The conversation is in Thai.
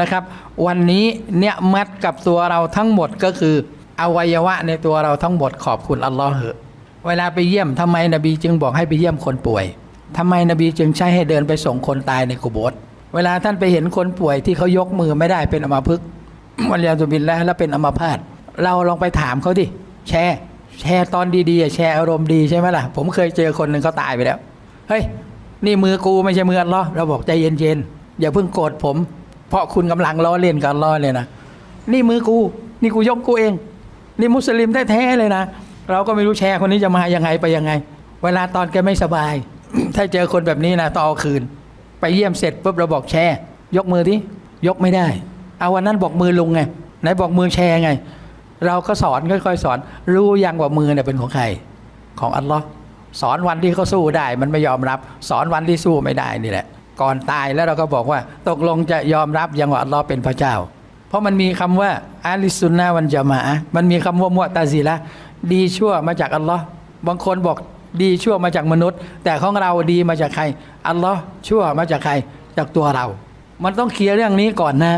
นะครับ วันนี้เนี่ยมัดกับตัวเราทั้งหมดก็คืออวัยวะในตัวเราทั้งหมดขอบคุณอัลลอฮ์เหอะเวลาไปเยี่ยมทำไมนบีจึงบอกให้ไปเยี่ยมคนป่วยทำไมนบีจึงใช้ให้เดินไปส่งคนตายในกุโบสเวลาท่านไปเห็นคนป่วยที่เขายกมือไม่ได้เป็นอัมพฤกวันยาตุบินแล้วแล้วเป็นอัมพาตเราลองไปถามเขาดิแชร์แชร์ตอนดีๆแชร์อารมณ์ดีใช่ไหมล่ะ ผมเคยเจอคนหนึ่งเขาตายไปแล้วเฮ้ยนี่มือกูไม่ใช่มืออัลลอฮ์เราบอกใจเย็นๆอย่าเพิ่งโกรธผม ราะคุณกำลังล้อเล่นกับอัลลอเลยนะนี่มือกู นี่กูยกกูเอง นี่มุสลิมแท้ๆเลยนะ เราก็ไม่รู้แชร์คนนี้จะมายังไงไปยังไง เวลาตอนแกไม่สบาย ถ้าเจอคนแบบนี้นะต้องเอาคืน ไปเยี่ยมเสร็จปุ๊บเราบอกแชร์ยกมือที่ยกไม่ได้ เอาวันนั้นบอกมือลุงไงไหนบอกมือแชร์ไง เราก็สอนค่อยๆสอน รู้ยังว่ามือเนี่ยเป็นของใคร ของอัลลอฮ์สอนวันที่เขาสู้ได้ มันไม่ยอมรับ สอนวันที่สู้ไม่ได้นี่แหละ ก่อนตายแล้วเราก็บอกว่า ตกลงจะยอมรับยังว่าอัลลอฮ์เป็นพระเจ้า เพราะมันมีคำว่าอาลิสุนนาวันจะมามันมีคำว่ามุตาซีละดีชั่วมาจากอัลลอฮ์บางคนบอกดีชั่วมาจากมนุษย์ แต่ของเราดีมาจากใครอัลลอฮ์ชั่วมาจากใครจากตัวเรา มันต้องเคลียร์เรื่องนี้ก่อนนะ